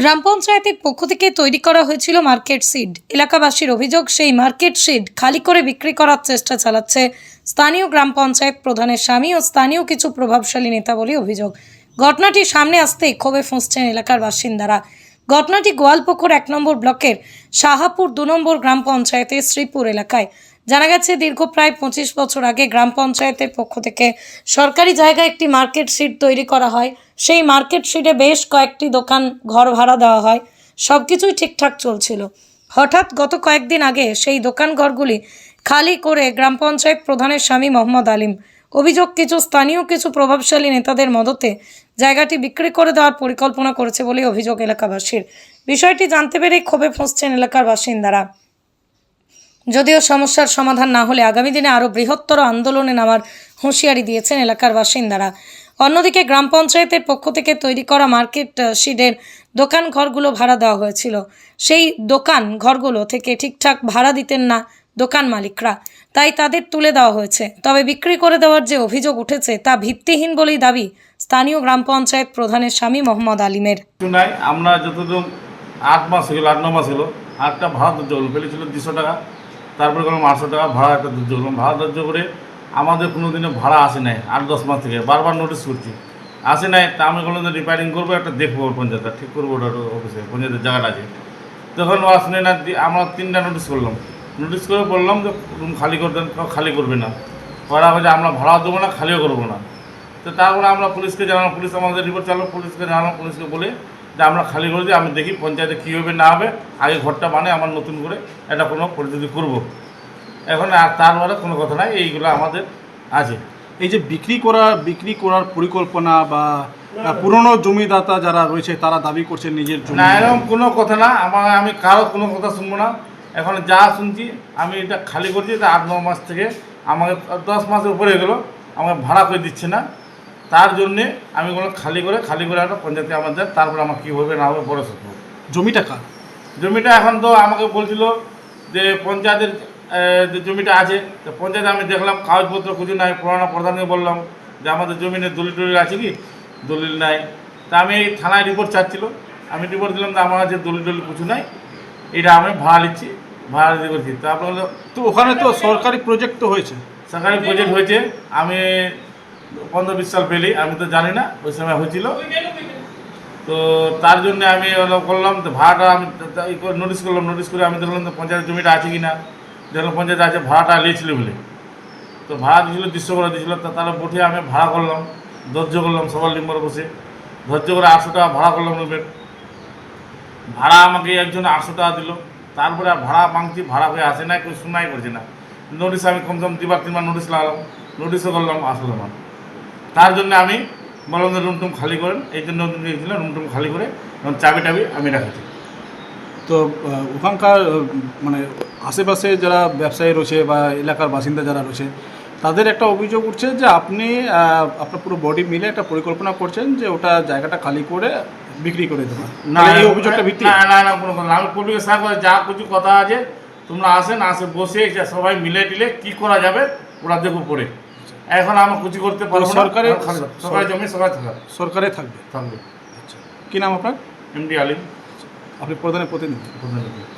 গ্রাম পঞ্চায়েতের পক্ষ থেকে তৈরি করা হয়েছিল মার্কেট সিড। এলাকাবাসীর অভিযোগ, সেই মার্কেট সিড খালি করে বিক্রি করার চেষ্টা চালাচ্ছে স্থানীয় গ্রাম পঞ্চায়েত প্রধানের স্বামী ও স্থানীয় কিছু প্রভাবশালী নেতা বলে অভিযোগ। ঘটনাটি সামনে আসতে ক্ষোভে ফুঁসছেন এলাকার বাসিন্দারা। ঘটনাটি গোয়ালপুকুর এক নম্বর ব্লকের শাহাপুর দু নম্বর গ্রাম পঞ্চায়েতের শ্রীপুর এলাকায়। জানা গেছে, দীর্ঘ প্রায় পঁচিশ বছর আগে গ্রাম পঞ্চায়েতের পক্ষ থেকে সরকারি জায়গায় একটি মার্কেট সিট তৈরি করা হয়। সেই মার্কেট সিটে বেশ কয়েকটি দোকান, ঘর ভাড়া দেওয়া হয়। সব কিছুই ঠিকঠাক চলছিল। হঠাৎ গত কয়েকদিন আগে সেই দোকান ঘরগুলি খালি করে গ্রাম পঞ্চায়েত প্রধানের স্বামী মোহাম্মদ আলিম অভিযোগ কিছু স্থানীয় কিছু প্রভাবশালী নেতাদের মদতে জায়গাটি বিক্রি করে দেওয়ার পরিকল্পনা করেছে বলে অভিযোগ এলাকাবাসীর। বিষয়টি জানতে পেরেই ক্ষোভে ফুঁসছেন এলাকার বাসিন্দারা। যদিও সমস্যার সমাধান না হলে আগামী দিনে আরও বৃহত্তর আন্দোলনে নামার হুঁশিয়ারি দিয়েছেন এলাকার বাসিন্দারা। অন্যদিকে গ্রাম পঞ্চায়েতের পক্ষ থেকে তৈরি করা মার্কেট শিডের দোকান ঘরগুলো ভাড়া দেওয়া হয়েছিল। সেই দোকান ঘরগুলো থেকে ঠিকঠাক ভাড়া দিতেন না দোকান মালিকরা। তাই তাদের তুলে দেওয়া হয়েছে। তবে বিক্রি করে দেওয়ার যে অভিযোগ উঠেছে তা ভিত্তিহীন বলেই দাবি স্থানীয় গ্রাম পঞ্চায়েত প্রধানের স্বামী মোহাম্মদ আলিমের। কিছু নাই, আমরা যতদূর আট মাস হলো আট, ন মাস হলো, আটটা ভাড়া ধৈর্য হলো পেলেছিল দুশো টাকা। তারপরে করলাম আটশো টাকা ভাড়া একটা ধৈর্য করলাম ভাড়া ধৈর্য করে আমাদের কোনো দিনে ভাড়া আসে নাই, আট, দশ মাস থেকে। বারবার নোটিশ করছি। আসে নাই, তা আমি বললাম রিপেয়ারিং করব, একটা দেখব পঞ্চায়েতটা। ঠিক করব ওটা অফিসে পঞ্চায়েতের জায়গাটা আছে। তখন আসলে না আমরা তিনটা নোটিশ করলাম। নোটিশ করে বললাম যে রুম খালি করে দেন কেউ খালি করবে না। ওরা হচ্ছে আমরা ভাড়া দেবো না খালিও করব না। তো তারপরে আমরা পুলিশকে জানালাম পুলিশ আমাদের রিপোর্ট চালো পুলিশকে জানালাম পুলিশকে বলে যে আমরা খালি করে দিই আমি দেখি পঞ্চায়েতে কী হবে না হবে। আগে ঘরটা বানিয়ে আমার নতুন করে এটা কোনো পরিস্থিতি করব। এখন আর তারপরে কোনো কথা নাই এইগুলো আমাদের আছে। এই যে বিক্রি করা বিক্রি করার পরিকল্পনা বা পুরনো জমিদাতা যারা রয়েছে তারা দাবি করছে নিজের না এরকম কোনো কথা না। আমার আমি কারও কোনো কথা শুনব না। এখন যা শুনছি আমি এটা খালি করছি এটা আট ন মাস থেকে আমাকে দশ মাসের উপরে গেলো আমাকে ভাড়া করে দিচ্ছে না। তার জন্যে আমি কোনো খালি করে খালি করে একটা পঞ্চায়েতে আমাদের তারপরে আমার কী হবে না হবে বড় সত্য জমিটা কার? জমিটা এখন তো আমাকে বলছিল যে পঞ্চায়েতের যে জমিটা আছে তো পঞ্চায়েতে আমি দেখলাম কাগজপত্র কিছু নাই পুরানো প্রধানকে বললাম যে আমাদের জমিনে দলিল টলিল আছে কি? দলিল নাই। তা আমি এই থানায় রিপোর্ট চাচ্ছিল আমি রিপোর্ট দিলাম যে আমার কাছে দলিল টলিল কিছু নাই এটা আমি ভাড়া নিচ্ছি। ভাড়া দিতে করছি তারপরে হলো তো ওখানে তো সরকারি প্রজেক্ট তো হয়েছে। সরকারি প্রজেক্ট হয়েছে। আমি পনেরো বিশ সাল পেলি আমি তো জানি না ওই সময় হয়েছিল। তো তার জন্য আমি করলাম তো ভাড়াটা আমি নোটিশ করলাম নোটিশ করে আমি দেখলাম তো পঞ্চায়েত জমিটা আছে কি না দেখলাম পঞ্চায়েত আছে ভাড়াটা নিয়েছিল বলে। তো ভাড়া দিয়েছিল দৃশ্য করে দিয়েছিল তা তাহলে বসে আমি ভাড়া করলাম ধৈর্য করলাম সবার লিম্বরে বসে। ধৈর্য করে আটশো টাকা ভাড়া করলাম রুমের ভাড়া আমাকে একজন আটশো টাকা দিল। তারপরে আর ভাড়া মাংছি ভাড়া হয়ে আসে না কেউ শোনাই করছে না। নোটিশ আমি কমসে কম দুবার তিনবার নোটিশ লাগালাম নোটিশও করলাম, আসলো না। তার জন্য আমি বললাম যে রুম টুম খালি করেন, এই জন্য রুম টুম খালি করে এবং চাবি টাবি আমি রাখেছি। তো ওখানকার মানে আশেপাশে যারা ব্যবসায়ী রয়েছে বা এলাকার বাসিন্দা যারা রয়েছে, তাদের একটা অভিযোগ উঠছে যে আপনি আপনার পুরো বডি মিলে একটা পরিকল্পনা করছেন যে ওটা জায়গাটা খালি করে বিক্রি করে দেবে। না এই অভিযোগটা ভিত্তি না না না কোনো। আমি সাহেব যা কিছু কথা আছে তোমরা আসেন আসে বসে যে সবাই মিলে টিলে কি করা যাবে ওরা দেখো পরে। এখন আমার কিছু করতে পারব সরকারে সবাই সরকারি জমি সবাই থাকবে সরকারে থাকবে? থাকবে। কি নাম আপনার? এমডি আলিম। আপনি প্রধানের প্রতিনিধি। প্রধানমন্ত্রী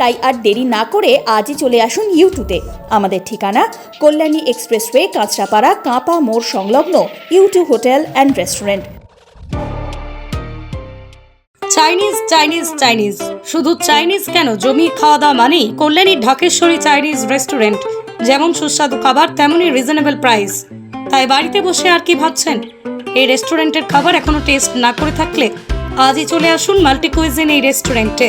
তাই আর দেরি না করে আজই চলে আসুন ইউটুতে। আমাদের ঠিকানা কল্যাণী এক্সপ্রেসওয়ে, কাঁচরাপাড়া, কাঁপা মোড় সংলগ্ন YouTube hotel and restaurant. Chinese Chinese Chinese. শুধু চাইনিজ কেন? জমি খাওয়া দাওয়া মানেই কল্যাণী ঢাকেশ্বরী চাইনিজ রেস্টুরেন্ট। যেমন সুস্বাদু খাবার, তেমনই রিজনেবল প্রাইস তাই বাড়িতে বসে আর কি ভাবছেন? এই রেস্টুরেন্টের খাবার এখনও টেস্ট না করে থাকলে আজই চলে আসুন মাল্টি কুইজিন এই রেস্টুরেন্টে।